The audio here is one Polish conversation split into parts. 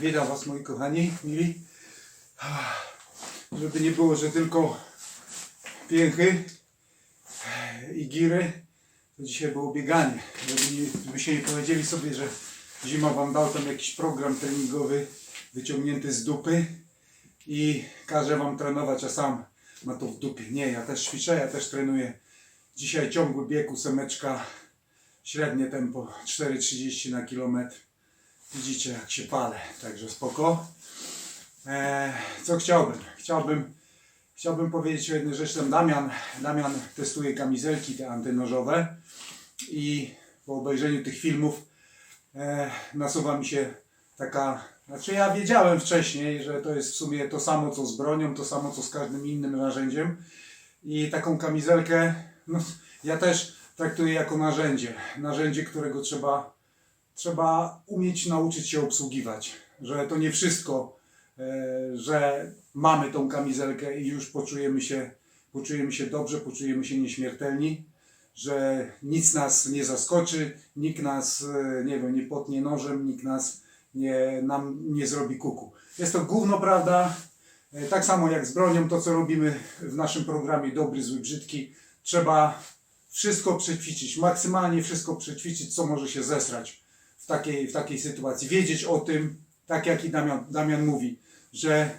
Witam Was moi kochani, mili. Żeby nie było, że tylko pięchy i giry, to dzisiaj było bieganie. Żeby Żebyście nie powiedzieli sobie, że zima Wam dał tam jakiś program treningowy wyciągnięty z dupy i każe Wam trenować, a sam ma to w dupie. Nie, ja też ćwiczę, ja też trenuję. Dzisiaj ciągły bieg, ósemeczka, średnie tempo 4,30 na kilometr. Widzicie jak się palę, także spoko. E, co chciałbym? Chciałbym, chciałbym powiedzieć o jednej rzeczy. Damian, Damian testuje kamizelki te antynożowe i po obejrzeniu tych filmów e, nasuwa mi się taka, znaczy ja wiedziałem wcześniej, że to jest w sumie to samo co z bronią, to samo co z każdym innym narzędziem i taką kamizelkę no, ja też traktuję jako narzędzie, narzędzie, którego trzeba trzeba umieć nauczyć się obsługiwać, że to nie wszystko, e, że mamy tą kamizelkę i już poczujemy się, poczujemy się dobrze, poczujemy się nieśmiertelni, że nic nas nie zaskoczy, nikt nas, e, nie wiem, nie potnie nożem, nikt nas nie, nam nie zrobi kuku. Jest to gówno prawda, E, tak samo jak z bronią, to co robimy w naszym programie Dobry, Zły, Brzydki, trzeba wszystko przećwiczyć, maksymalnie wszystko przećwiczyć, co może się zesrać takiej, w takiej sytuacji. Wiedzieć o tym, tak jak i Damian, Damian mówi, że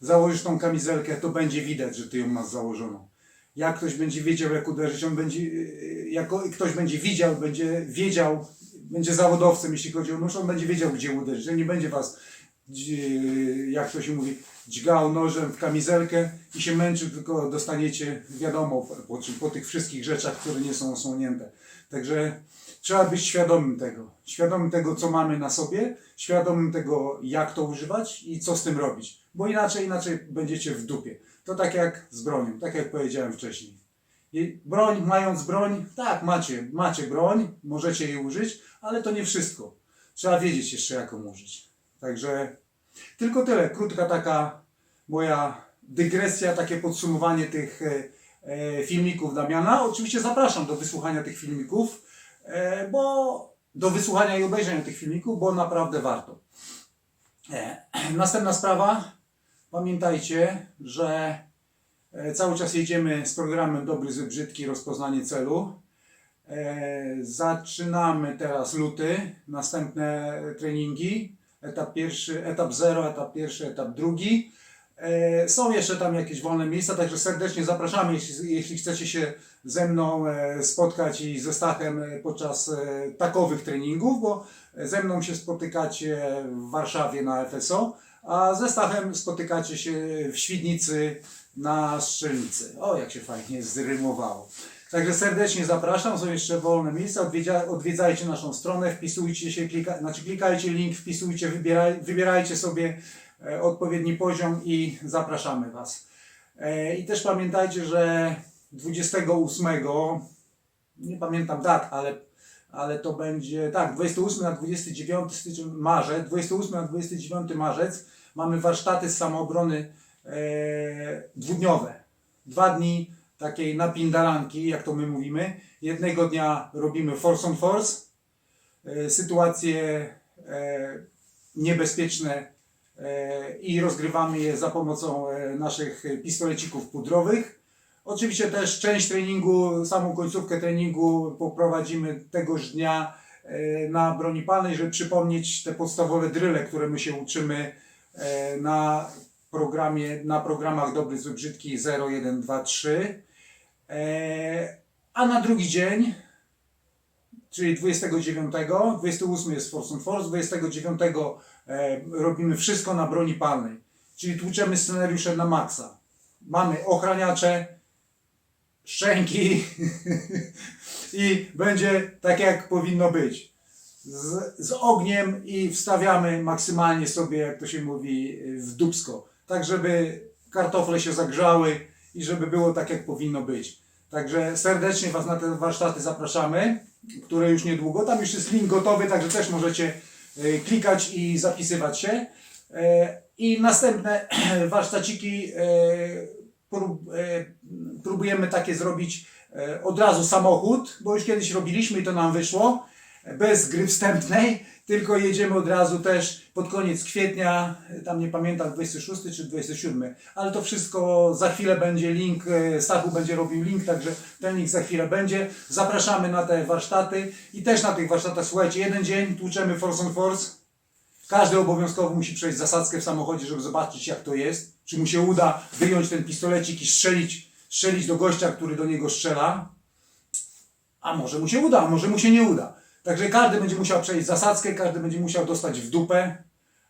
założysz tą kamizelkę, to będzie widać, że ty ją masz założoną. Jak ktoś będzie wiedział, jak uderzyć, on będzie, jak ktoś będzie widział, będzie wiedział, będzie zawodowcem, jeśli chodzi o nóż, on będzie wiedział, gdzie uderzyć. On nie będzie was, jak to się mówi, dźgał nożem w kamizelkę i się męczył, tylko dostaniecie wiadomo po, po tych wszystkich rzeczach, które nie są osłonięte. Także trzeba być świadomym tego. Świadomym tego, co mamy na sobie, świadomym tego, jak to używać i co z tym robić. Bo inaczej, inaczej będziecie w dupie. To tak jak z bronią, tak jak powiedziałem wcześniej. I broń, mając broń, tak, macie, macie broń, możecie jej użyć, ale to nie wszystko. Trzeba wiedzieć jeszcze, jak ją użyć. Także tylko tyle. Krótka taka moja dygresja, takie podsumowanie tych e, e, filmików Damiana. Oczywiście zapraszam do wysłuchania tych filmików, e, bo do wysłuchania i obejrzenia tych filmików, bo naprawdę warto. Następna sprawa. Pamiętajcie, że cały czas jedziemy z programem Dobry, Zły, Brzydki, rozpoznanie celu. Zaczynamy teraz luty, następne treningi. Etap pierwszy, etap zero, etap pierwszy, etap drugi. E, są jeszcze tam jakieś wolne miejsca, także serdecznie zapraszamy, jeśli, jeśli chcecie się ze mną e, spotkać i ze Stachem e, podczas takowych treningów, bo ze mną się spotykacie w Warszawie na FSO, a ze Stachem spotykacie się w Świdnicy na Strzelnicy. O, jak się fajnie zrymowało. Także serdecznie zapraszam, są jeszcze wolne miejsca, odwiedzia, odwiedzajcie naszą stronę, wpisujcie się, klika, znaczy klikajcie link, wpisujcie, wybieraj, wybierajcie sobie e, odpowiedni poziom i zapraszamy Was. E, I też pamiętajcie, że 28, nie pamiętam dat, ale, ale to będzie, tak, 28 na 29 styczeń, marzec, 28 na 29 marzec mamy warsztaty z samoobrony e, dwudniowe. Dwa dni takiej napindalanki, jak to my mówimy. Jednego dnia robimy force on force, e, sytuacje e, niebezpieczne e, i rozgrywamy je za pomocą naszych pistolecików pudrowych. Oczywiście też część treningu, samą końcówkę treningu poprowadzimy tegoż dnia na broni palnej, żeby przypomnieć te podstawowe dryle, które my się uczymy na programie, na programach Dobry, Zły, Brzydki 0, 1, 2, 3. E, A na drugi dzień, czyli 29, 28 jest Force on Force, 29 e, robimy wszystko na broni palnej, czyli tłuczemy scenariusze na maksa. Mamy ochraniacze, szczęki i będzie tak jak powinno być. Z, z ogniem i wstawiamy maksymalnie sobie, jak to się mówi, w dubsko. Tak, żeby kartofle się zagrzały i żeby było tak, jak powinno być. Także serdecznie Was na te warsztaty zapraszamy, które już niedługo. Tam już jest link gotowy, także też możecie e, klikać i zapisywać się. E, I następne warsztaciki e, prób, próbujemy takie zrobić od razu samochód, bo już kiedyś robiliśmy i to nam wyszło. Bez gry wstępnej, tylko jedziemy od razu też pod koniec kwietnia, tam nie pamiętam 26 czy 27, ale to wszystko za chwilę będzie link, e, Stachu będzie robił link, także ten link za chwilę będzie. Zapraszamy na te warsztaty i też na tych warsztatach, słuchajcie, jeden dzień tłuczemy Force on Force, każdy obowiązkowo musi przejść zasadzkę w samochodzie, żeby zobaczyć jak to jest. Czy mu się uda wyjąć ten pistolecik i strzelić, strzelić do gościa, który do niego strzela. A może mu się uda, a może mu się nie uda. Także każdy będzie musiał przejść zasadzkę, każdy będzie musiał dostać w dupę,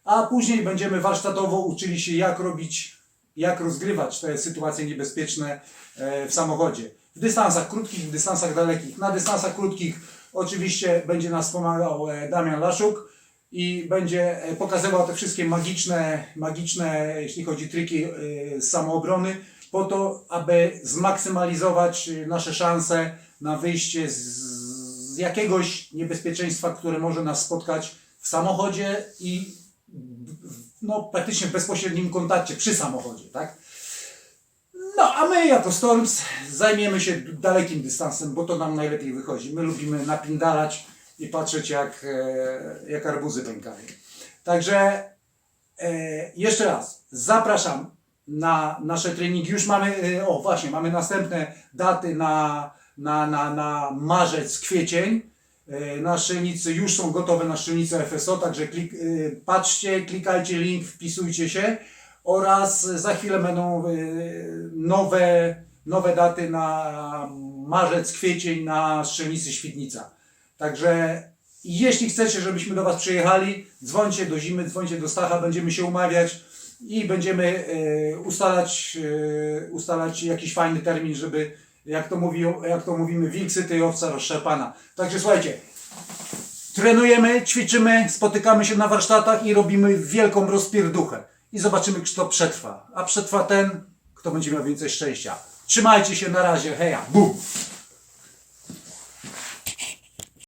a później będziemy warsztatowo uczyli się jak robić, jak rozgrywać te sytuacje niebezpieczne e, w samochodzie. W dystansach krótkich, w dystansach dalekich. Na dystansach krótkich oczywiście będzie nas pomagał e, Damian Laszuk i będzie e, pokazywał te wszystkie magiczne, magiczne, jeśli chodzi triki z samoobrony, po to, aby zmaksymalizować nasze szanse na wyjście z, jakiegoś niebezpieczeństwa, które może nas spotkać w samochodzie i no, praktycznie w bezpośrednim kontakcie przy samochodzie, tak? No, a my jako Storms zajmiemy się dalekim dystansem, bo to nam najlepiej wychodzi. My lubimy napindalać i patrzeć jak, e, jak arbuzy pękają. Także e, jeszcze raz zapraszam na nasze treningi. Już mamy, e, o właśnie, mamy następne daty na, na, na, na marzec, kwiecień. E, Na strzelnicy już są gotowe na strzelnicę FSO, także klik, e, patrzcie, klikajcie link, wpisujcie się oraz za chwilę będą e, nowe, nowe daty na marzec, kwiecień na strzelnicy Świdnica. Także jeśli chcecie, żebyśmy do Was przyjechali, dzwońcie do Zimy, dzwońcie do Stacha, będziemy się umawiać i będziemy ustalać, ustalać jakiś fajny termin, żeby, jak to, jak to mówimy, wilk syty i owca rozszarpana. Także słuchajcie, trenujemy, ćwiczymy, spotykamy się na warsztatach i robimy wielką rozpierduchę. I zobaczymy, kto przetrwa. A przetrwa ten, kto będzie miał więcej szczęścia. Trzymajcie się na razie, heja, bum!